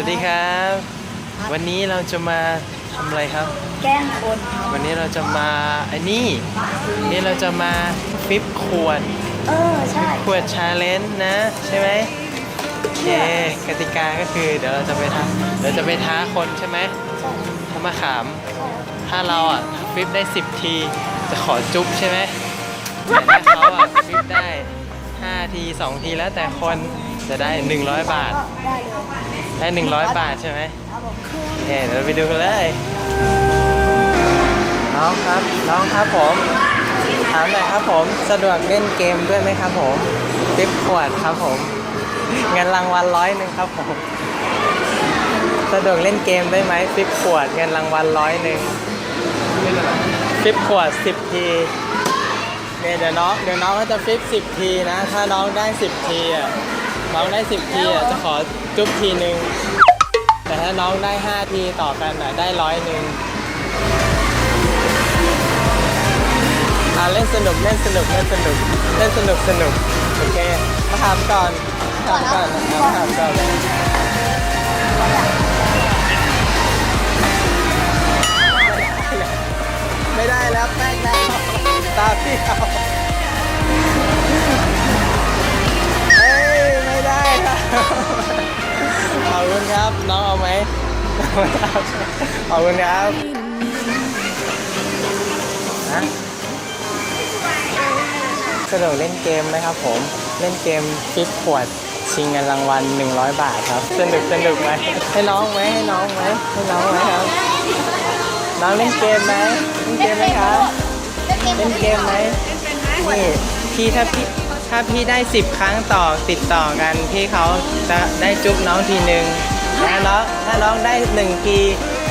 วัสดีครับ วันนี้เราจะมาทำอะไรครับ แกล้งคนครับวันนี้เราจะมาไอ้นี่นี่เราจะมาฟิปขวดเออใช่ขวดชาเลนจ์นะ ใช่ไหมโอเคกติกาก็คือเดี๋ยวเราจะไปท้าเดี๋ยวจะไปท้าคนใช่ไหมใช่ถ้ามาขาม ถ้าเราอะฟิปได้ 10 ที จะขอจุ๊บใช่ไหมแต่ถ้าเขาอะฟิปได้ 5 ที 2 ทีแล้วแต่คน จะได้ 100 บาทก็ได้เลยได้ 100 บาทใช่ไหมครับผมโอเคเดี๋ยวเราไปดูกันเลยน้องครับน้องครับผมถามหน่อยครับผมสะดวกเล่นเกมด้วยไหมครับผมฟิปขวดครับผมเงินรางวัลร้อยหนึ่งครับผมสะดวกเล่นเกมได้ไหมฟิปขวดเงินรางวัลร้อยหนึ่งฟิปขวดสิบทีเนี่ยเดี๋ยวน้องเดี๋ยวน้องก็จะฟิปสิบทีนะ ถ้าน้องได้สิบทีอะ น้องได้สิบทีอะจะขอจุ๊บทีหนึ่งแต่ถ้าน้องได้ 5 ทีต่อกันอะได้ร้อยหนึ่งอ่าเล่นสนุกเล่นสนุกเล่นสนุกเล่นสนุกสนุกโอเคมาถามก่อนมาถามก่อนมาถามก่อนเลยไม่ได้แล้วแป้งแล้วตาพี่เขา น้องเอาไหมขอบคุณครับนะสนุกเล่นเกมไหมครับผม เล่นเกมฟิปขวดชิงเงินรางวัล 100 บาทครับ สนุกสนุกไหมให้น้องไหมให้น้องไหมให้น้องไหมครับ น้องเล่นเกมไหมเล่นเกมไหมครับ เล่นเกมไหมนี่พี่ถ้าพี่ถ้าพี่ได้ 10 ครั้งต่อติดต่อกัน พี่เขาจะได้จุ๊บน้องทีหนึ่ง ถ้าน้องถ้าน้องได้หนึ่งที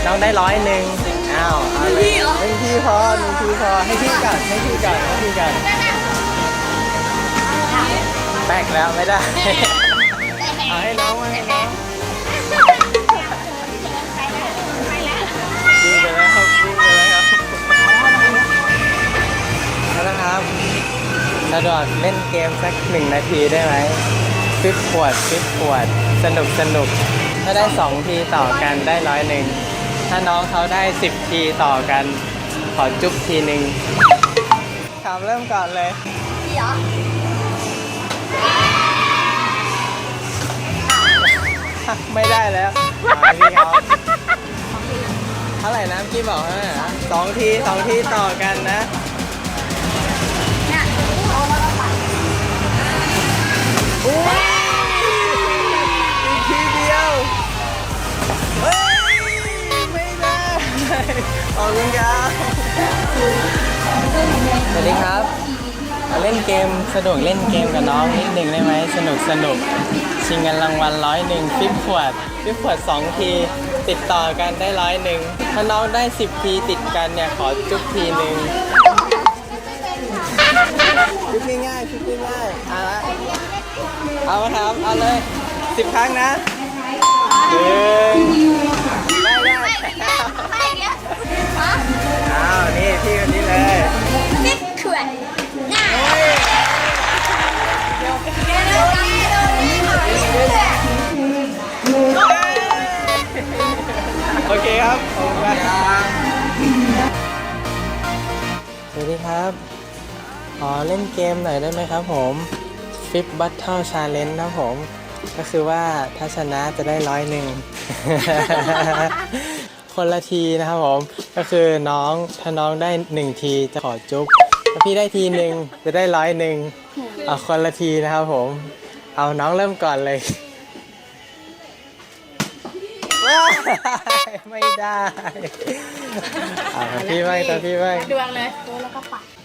น้องได้ร้อยหนึ่งอ้าวเอาเลยหนึ่งทีพอหนึ่งทีพอให้พี่ก่อนให้พี่ก่อนให้พี่ก่อนแตกแล้วไม่ได้ เอาให้น้องมาให้น้องวิ่งไปแล้วครับวิ่งไปแล้วครับแล้วนะครับสะดวกเล่นเกมสักหนึ่งนาทีได้ไหมฟิปขวดฟิปขวดสนุกสนุก ถ้าได้สองทีต่อกันได้ร้อยหนึ่ง ถ้าน้องเขาได้สิบทีต่อกัน ขอจุ๊บทีหนึ่งถามเริ่มก่อนเลยพี่เหรอไม่ได้แล้วเอาพี่เขาเท่าไหร่นะเมื่บอกเท่าไหร่นะสองทีสองทีต่อกันนะ วัสดีครับมาเล่นเกมสะดวกเล่นเกมกับน้องนิดหนึ่งได้ไหมสนุกสนุกชิงเงินรางวัลร้อยหนึ่งฟิปขวดฟิปขวดสองทีติดต่อกันได้ร้อยหนึ่งถ้าน้องได้สิบทีติดกันเนี่ยขอจุ๊บทีหนึ่งจุ๊บง่ายๆจุ๊บง่ายๆเอาละเอามาครับเอาเลยสิบครั้งนะหนึ่งได้ได้ให้เนี้ยฮะอ้าวนี่พี่คนนี้เลย ขอเล่นเกมหน่อยได้ไหมครับผม Flip Battle Challenge นะผม ก็คือว่าถ้าชนะจะได้ร้อยหนึ่ง คนละทีนะครับผม ก็คือน้องถ้าน้องได้หนึ่งทีจะขอจุ๊บถ้าพี่ได้ทีหนึ่งจะได้ร้อยหนึ่งเอาคนละทีนะครับผม เอาน้องเริ่มก่อนเลย ไม่ได้ เอาพี่บ้างตามพี่บ้างดวงเลยดูแล้วก็ปัด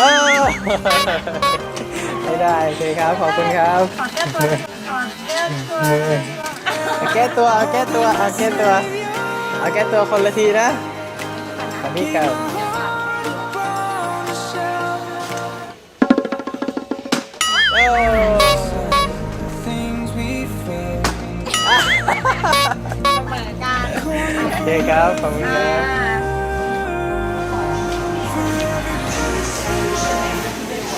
เออไม่ได้โอเคครับ ขอบคุณครับขอแก้ตัวขอแก้ตัวเอาแก้ตัวเอาแก้ตัวเอาแก้ตัวคนละทีนะตามพี่กับ โอ้เหมือนกันโอเคครับ ขอบคุณครับ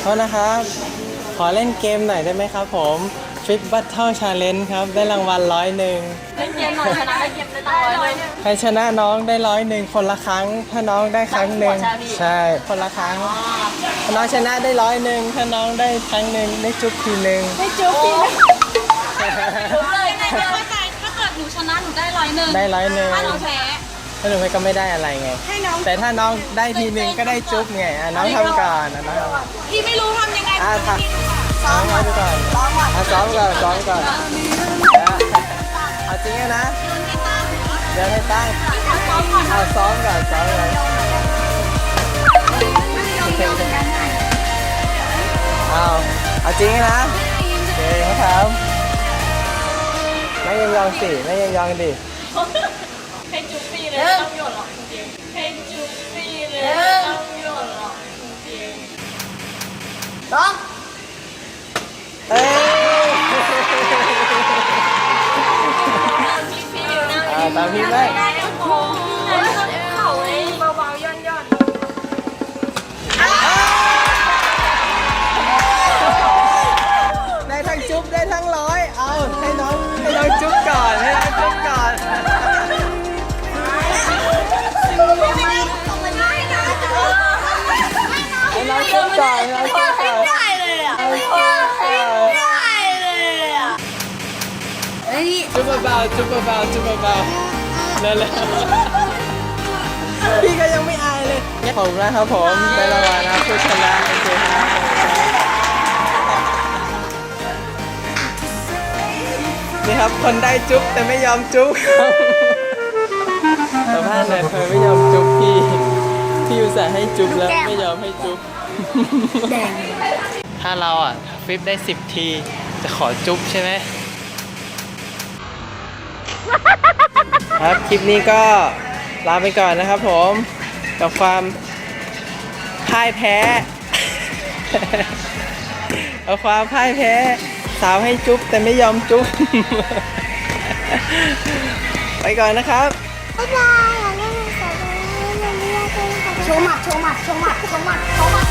โทษนะครับ ขอเล่นเกมหน่อยได้ไหมครับผมฟิตบัตเทิลชาเลนจ์ครับ ได้รางวัลร้อยหนึ่งเล่นเกมหน่อยชนะเล่นเกมได้ตังค์ร้อยหนึ่งใครชนะน้องได้ร้อยหนึ่งคนละครั้ง ถ้าน้องได้ครั้งหนึ่งใช่พี่ใช่ คนละครั้งถ้าน้องชนะได้ร้อยหนึ่งถ้าน้องได้ครั้งหนึ่งได้จุ๊บทีหนึ่งไม่จุ๊บพี่จุ๊บเลยไงเข้าใจถ้าเกิดหนูชนะหนูได้ร้อยหนึ่งได้ร้อยหนึ่งถ้าหนูแพ้ ถ้าหนูไม่ก็ไม่ได้อะไรไง ให้น้องแต่ถ้าน้องได้ทีหนึ่งก็ได้จุ๊บไงอะน้องทำก่อนอะน้องทำก่อนพี่ไม่รู้ทำยังไงอะพี่ทำไม่รู้ค่ะซ้อมไว้ก่อนซ้อมก่อนอะซ้อมก่อนซ้อมก่อนอะเอาจริงอะนะเดี๋ยวให้ตั้งพี่ขอซ้อมก่อนเอาซ้อมก่อนซ้อมก่อนเอาเอาจริงนะโอเคครับไม่ยังยองสิไม่ยังยองดิ ให้จุ๊บพี่เลยไม่ต้องหยดหรอกจริงๆให้จุ๊บพี่เลยไม่ต้องหยดหรอกจริงๆต้องเอ้ยพี่พี่นะอ่าตามพี่ไหมได้ เฮ้ยจุ๊บเบาๆจุ๊บเบาๆจุ๊บเบาๆเร็วๆพี่ก็ยังไม่อายเลยขอบคุณนะครับผมได้รางวัลนะผู้ชนะโอเคครับนี่ครับคนได้จุ๊บแต่ไม่ยอมจุ๊บครับสัมภาษณ์หน่อยเธอไม่ยอมจุ๊บพี่พี่อุตส่าห์ให้จุ๊บแล้วไม่ยอมให้จุ๊บถ้าเราอะฟิปได้ 10 ทีจะขอจุ๊บใช่ไหม ครับ คลิปนี้ก็ลาไปก่อนนะครับผมกับความพ่ายแพ้กับความพ่ายแพ้สาวให้จุ๊บแต่ไม่ยอมจุ๊บ ไปก่อนนะครับบ๊ายบายอย่าลืมกดไลค์กดแชร์กดติดตามโชว์หมัดโชว์หมัดโชว์หมัดโชว์หมัดโชว์หมัด